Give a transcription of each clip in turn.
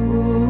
Ooh.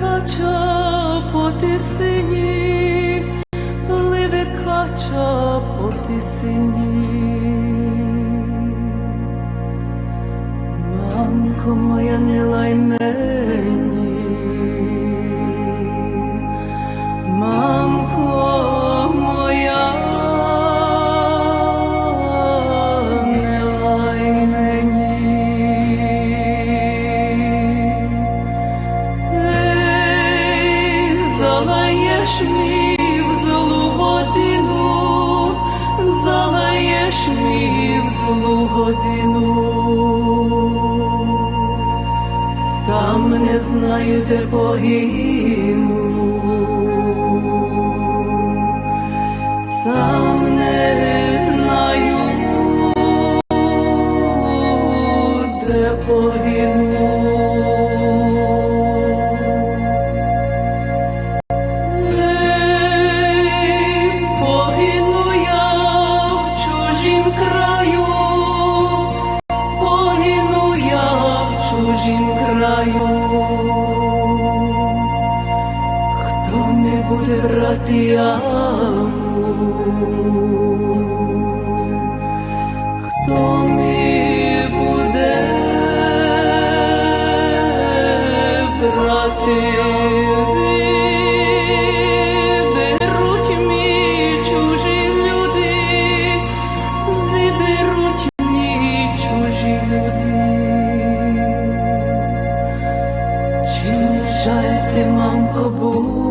кача по тисині, пливе кача по тисині. Мамко моя, не лай мені, мамко Залаєш мій в злу годину, залаєш мій в злу годину. Сам не знаю, де погину, сам не знаю, де погину. Чужім краю. Хто не буде брати яму? tamam kabul